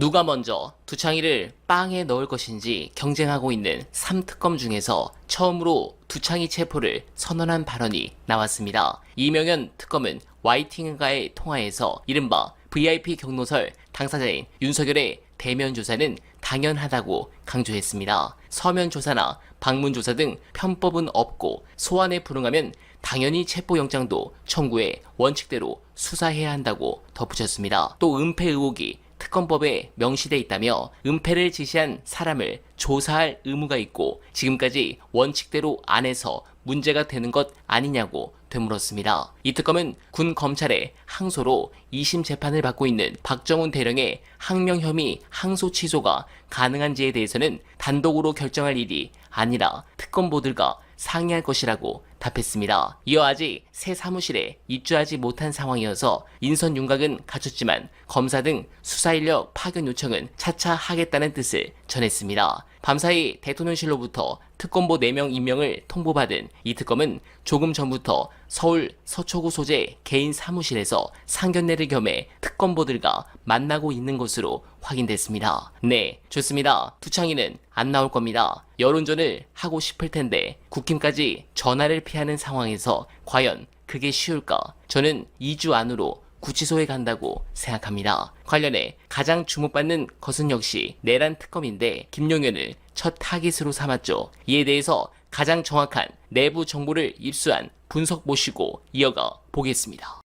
누가 먼저 두창이를 빵에 넣을 것인지 경쟁하고 있는 3특검 중에서 처음으로 두창이 체포를 선언한 발언이 나왔습니다. 이명현 특검은 YTN과의 통화에서 이른바 VIP 경로설 당사자인 윤석열의 대면 조사는 당연하다고 강조했습니다. 서면 조사나 방문 조사 등 편법은 없고 소환에 불응하면 당연히 체포영장도 청구해 원칙대로 수사해야 한다고 덧붙였습니다. 또 은폐 의혹이 특검법에 명시돼 있다며 은폐를 지시한 사람을 조사할 의무가 있고 지금까지 원칙대로 안 해서 문제가 되는 것 아니냐고 되물었습니다. 이 특검은 군 검찰의 항소로 2심 재판을 받고 있는 박정훈 대령의 항명 혐의 항소 취소가 가능한지에 대해서는 단독으로 결정할 일이 아니라 특검보들과 상의할 것이라고 답했습니다. 이어 아직 새 사무실에 입주하지 못한 상황이어서 인선 윤곽은 갖췄지만 검사 등 수사 인력 파견 요청은 차차 하겠다는 뜻을 전했습니다. 밤사이 대통령실로부터 특검보 4명 임명을 통보받은 이 특검은 조금 전부터 서울 서초구 소재 개인 사무실에서 상견례를 겸해 특검보들과 만나고 있는 것으로 확인됐습니다. 네, 좋습니다. 두창이는 안 나올 겁니다. 여론전을 하고 싶을 텐데 국힘까지 전화를 피하는 상황에서 과연 그게 쉬울까? 저는 2주 안으로 구치소에 간다고 생각합니다. 관련해 가장 주목받는 것은 역시 내란 특검인데 김용현을 첫 타깃으로 삼았죠. 이에 대해서 가장 정확한 내부 정보를 입수한 분석 모시고 이어가 보겠습니다.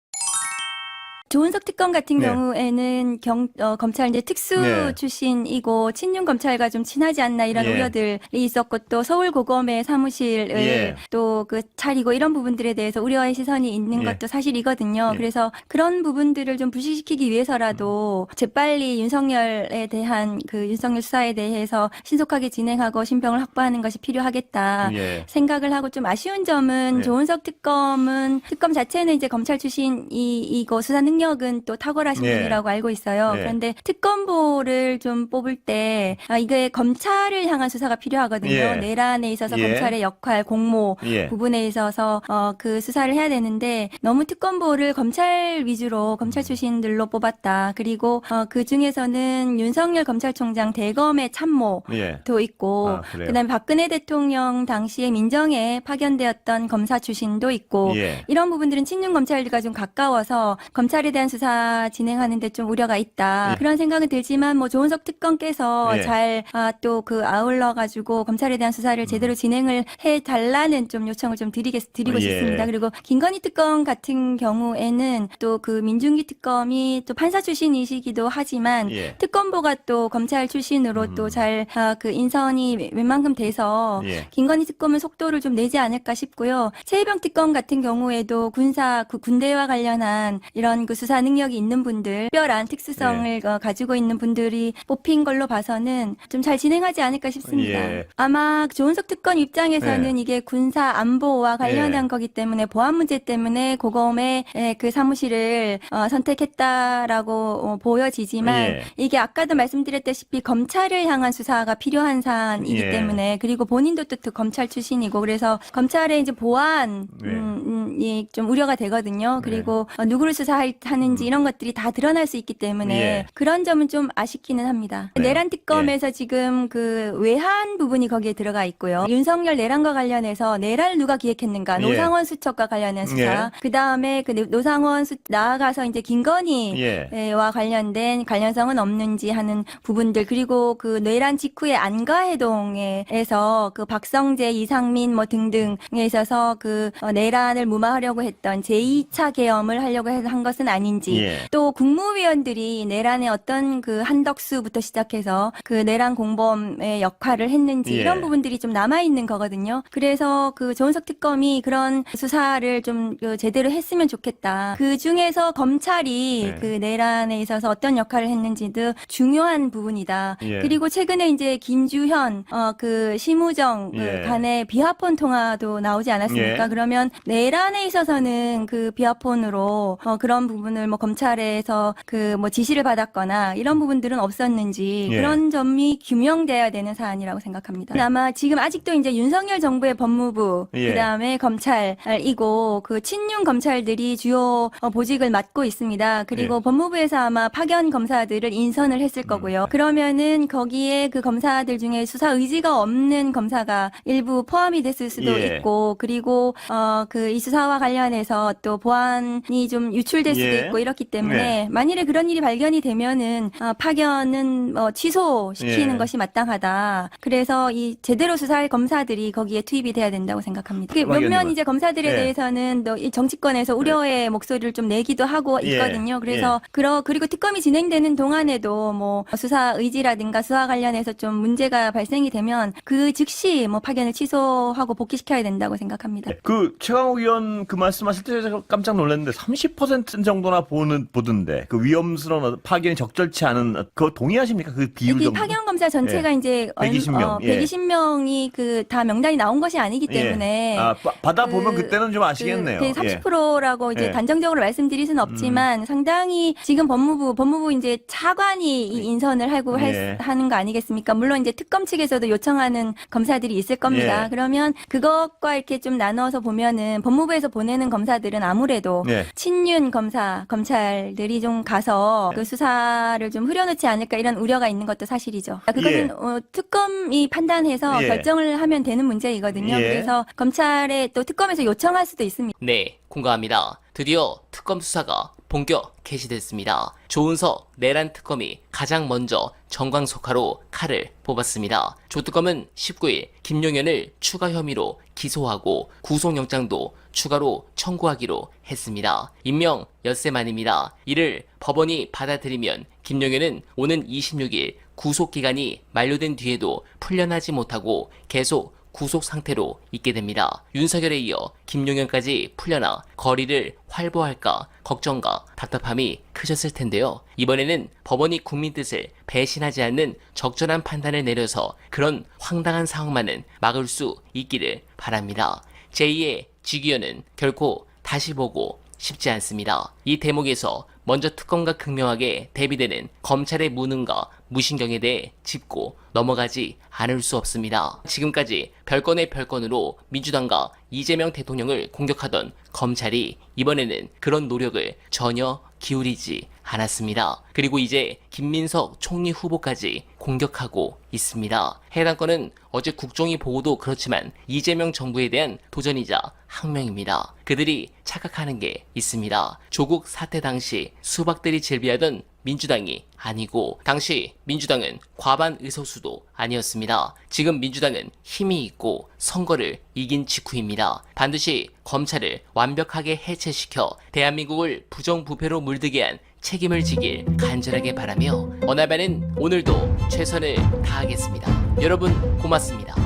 조은석 특검 같은 네. 경우에는 경, 어, 검찰 이제 특수 네. 출신이고 친윤 검찰과 좀 친하지 않나 이런 예. 우려들이 있었고 또 서울 고검의 사무실을 예. 또그 차리고 이런 부분들에 대해서 우려의 시선이 있는 예. 것도 사실이거든요. 예. 그래서 그런 부분들을 좀 불식시키기 위해서라도 재빨리 윤석열에 대한 그 윤석열 수사에 대해서 신속하게 진행하고 신병을 확보하는 것이 필요하겠다. 예. 생각을 하고 좀 아쉬운 점은 네. 조은석 특검은 특검 자체는 이제 검찰 출신이고 수사 능력 은 또 탁월하신 네. 분이라고 알고 있어요. 네. 그런데 특검보를 좀 뽑을 때 아, 이게 검찰을 향한 수사가 필요하거든요. 예. 내란에 있어서 예. 검찰의 역할, 공모 예. 부분에 있어서 어, 그 수사를 해야 되는데 너무 특검보를 검찰 위주로 검찰 음. 출신들로 뽑았다. 그리고 어, 그 중에서는 윤석열 검찰총장 대검의 참모 예. 도 있고 아? 그다음에 박근혜 대통령 당시에 민정에 파견되었던 검사 출신도 있고 예. 이런 부분들은 친윤 검찰과 좀 가까워서 검찰에 대한 수사 진행하는데 좀 우려가 있다 예. 그런 생각은 들지만 뭐 조은석 특검께서 예. 잘또그 아울러 가지고 검찰에 대한 수사를 제대로 진행을 해 달라는 좀 요청을 좀 드리겠 드리고 예. 싶습니다. 그리고 김건희 특검 같은 경우에는 또 그 민중기 특검이 또 판사 출신이시기도 하지만 예. 특검보가 또 검찰 출신으로 음. 또잘그 인선이 웬만큼 돼서 예. 김건희 특검은 속도를 좀 내지 않을까 싶고요. 최혜병 특검 같은 경우에도 군사 그 군대와 관련한 이런 그 수사 능력이 있는 분들, 특별한 특수성을 네. 어, 가지고 있는 분들이 뽑힌 걸로 봐서는 좀 잘 진행하지 않을까 싶습니다. 예. 아마 조은석 특검 입장에서는 이게 군사 안보와 관련한 예. 거기 때문에 보안 문제 때문에 고검의 에, 그 사무실을 어, 선택했다라고 어, 보여지지만 예. 이게 아까도 말씀드렸다시피 검찰을 향한 수사가 필요한 사안이기 예. 때문에 그리고 본인도 또, 또 검찰 출신이고 그래서 검찰의 이제 보안 네. 음, 이좀 우려가 되거든요. 네. 그리고 어, 누구를 수사 하는지 이런 것들이 다 드러날 수 있기 때문에 예. 그런 점은 좀 아쉽기는 합니다. 네. 내란 특검에서 지금 그 외환 부분이 거기에 들어가 있고요. 윤석열 내란과 관련해서 내란을 누가 기획했는가, 예. 노상원 수첩과 관련한 수사. 그 다음에 그 노상원 수 나아가서 이제 김건희 예. 와 관련된 관련성은 없는지 하는 부분들 그리고 그 내란 직후에 안가해동에서 그 박성재, 이상민 뭐 등등에 있어서 그 어, 내란을 무마하려고 했던 제2차 계엄을 하려고 해- 한 것은 아닌지 예. 또 국무위원들이 내란의 어떤 그 한덕수부터 시작해서 그 내란 공범의 역할을 했는지 예. 이런 부분들이 좀 남아 있는 거거든요. 그래서 그 조은석 특검이 그런 수사를 좀 그 제대로 했으면 좋겠다. 그 중에서 검찰이 네. 그 내란에 있어서 어떤 역할을 했는지도 중요한 부분이다. 예. 그리고 최근에 이제 김주현 어 그 심우정 그 예. 간의 비하폰 통화도 나오지 않았습니까? 예. 그러면 내란에 있어서는 그 비하폰으로 어 그런 부분 부분을 뭐 검찰에서 그 뭐 지시를 받았거나 이런 부분들은 없었는지 예. 그런 점이 규명돼야 되는 사안이라고 생각합니다. 아마 지금 아직도 이제 윤석열 정부의 법무부 예. 그다음에 검찰이고 그 친윤 검찰들이 주요 어, 보직을 맡고 있습니다. 그리고 예. 법무부에서 아마 파견 검사들을 인선을 했을 음. 거고요. 그러면은 거기에 그 검사들 중에 수사 의지가 없는 검사가 일부 포함이 됐을 수도 예. 있고 그리고 어 그 이 수사와 관련해서 또 보안이 좀 유출될 수도 예. 있고 이렇기 때문에 네. 만일에 그런 일이 발견이 되면은 어, 파견은 뭐 취소시키는 예. 것이 마땅하다. 그래서 이 제대로 수사할 검사들이 거기에 투입이 돼야 된다고 생각합니다. 그게 박 몇몇 의원님은? 이제 검사들에 예. 대해서는 또이 정치권에서 우려의 목소리를 좀 내기도 하고 예. 있거든요. 그래서 그러 그리고 특검이 진행되는 동안에도 뭐 수사 의지라든가 수사 관련해서 좀 문제가 발생이 되면 그 즉시 뭐 파견을 취소하고 복귀시켜야 된다고 생각합니다. 그 최강욱 의원 그 말씀하실 때 제가 깜짝 놀랐는데 30% 정도 나 보는 보던데 그 위험스러운 파견이 적절치 않은 그거 동의하십니까? 그 비율 여기 정도? 파견 검사 전체가 이제 얼- 120 명, 어, 예. 120명이 그 다 명단이 나온 것이 아니기 때문에 예. 아, 바- 받아 보면 그- 그, 때는좀 아시겠네요. 그, 예. 30%라고 이제 예. 음. 단정적으로 말씀드릴 수는 없지만 상당히 지금 법무부 법무부 이제 차관이 이 인선을 하고 할- 예. 하는 거 아니겠습니까? 물론 이제 특검 측에서도 요청하는 검사들이 있을 겁니다. 예. 그러면 그것과 이렇게 좀 나눠서 보면은 법무부에서 보내는 검사들은 아무래도 예. 친윤 검사 검찰들이 좀 가서 예. 그 수사를 좀 흐려놓지 않을까 이런 우려가 있는 것도 사실이죠. 그거는 예. 어, 특검이 판단해서 예. 결정을 하면 되는 문제이거든요. 예. 그래서 검찰에 또 특검에서 요청할 수도 있습니다. 네, 공감합니다. 드디어 특검 수사가 본격 개시됐습니다. 조은석 내란 특검이 가장 먼저 정광석화로 칼을 뽑았습니다. 조 특검은 19일 김용현을 추가 혐의로 기소하고 구속영장도 추가로 청구하기로 했습니다. 임명 엿새 만입니다. 이를 법원이 받아들이면 김용현은 오는 26일 구속기간이 만료된 뒤에도 풀려나지 못하고 계속 구속 상태로 있게 됩니다. 윤석열에 이어 김용현까지 풀려나 거리를 활보할까 걱정과 답답함이 크셨을 텐데요. 이번에는 법원이 국민 뜻을 배신하지 않는 적절한 판단을 내려서 그런 황당한 상황만은 막을 수 있기를 바랍니다. 제2의 지기현은 결코 다시 보고 쉽지 않습니다. 이 대목에서 먼저 특검과 극명하게 대비되는 검찰의 무능과 무신경에 대해 짚고 넘어가지 않을 수 없습니다. 지금까지 별건의 별건으로 민주당과 이재명 대통령을 공격하던 검찰이 이번에는 그런 노력을 전혀 기울이지 않았습니다. 그리고 이제 김민석 총리 후보까지 공격하고 있습니다. 해당 건은 어제 국정이 보고도 그렇지만 이재명 정부에 대한 도전이자 항명입니다. 그들이 착각하는 게 있습니다. 조국 사태 당시 수박들이 즐비하던 민주당이 아니고 당시 민주당은 과반 의석수도 아니었습니다. 지금 민주당은 힘이 있고 선거를 이긴 직후입니다. 반드시 검찰을 완벽하게 해체시켜 대한민국을 부정부패로 물들게 한 책임을 지길 간절하게 바라며 어나바는 오늘도 최선을 다하겠습니다. 여러분 고맙습니다.